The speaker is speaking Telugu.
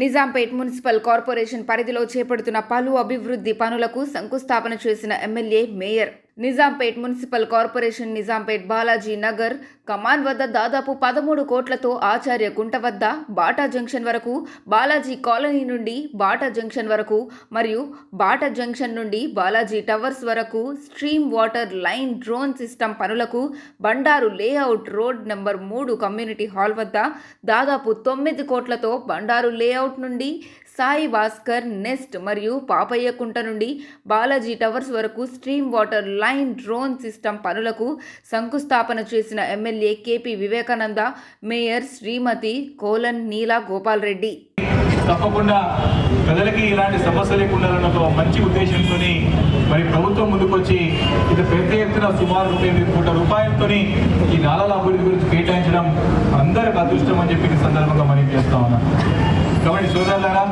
నిజాంపేట్ మున్సిపల్ కార్పొరేషన్ పరిధిలో చేపడుతున్న పలు అభివృద్ధి పనులకు శంకుస్థాపన చేసిన MLA mayor. Nizampet municipal corporation Nizampet Balaji Nagar కమాన్ వద్ద దాదాపు పదమూడు కోట్లతో ఆచార్య గుంట వద్ద బాటా జంక్షన్ వరకు బాలాజీ కాలనీ నుండి బాటా జంక్షన్ వరకు మరియు బాటా జంక్షన్ నుండి బాలాజీ టవర్స్ వరకు stream water line drain system పనులకు బండారు లేఅవుట్ రోడ్ నెంబర్ మూడు కమ్యూనిటీ హాల్ వద్ద దాదాపు తొమ్మిది కోట్లతో బండారు లేఅవుట్ నుండి సాయి భాస్కర్ నెస్ట్ మరియు పాపయ్యకుంట నుండి బాలాజీ టవర్స్ వరకు stream water line drain system పనులకు శంకుస్థాపన చేసిన MLA KP Vivekananda mayor Shrimati Kolan Neela Gopal Reddy. తప్పకుండా ప్రజలకి ఇలాంటి సమస్య లేకుండా ఒక మంచి ఉద్దేశంతో మరి ప్రభుత్వం ముందుకొచ్చి ఇది పెద్ద ఎత్తున సుమారు ముప్పై ఎనిమిది కోట్ల రూపాయలతో ఈ నాలల అభివృద్ధి గురించి కేటాయించడం అందరికి అదృష్టం అని చెప్పి సందర్భంగా మనం చేస్తా ఉన్నాం. కాబట్టి సోదరులారా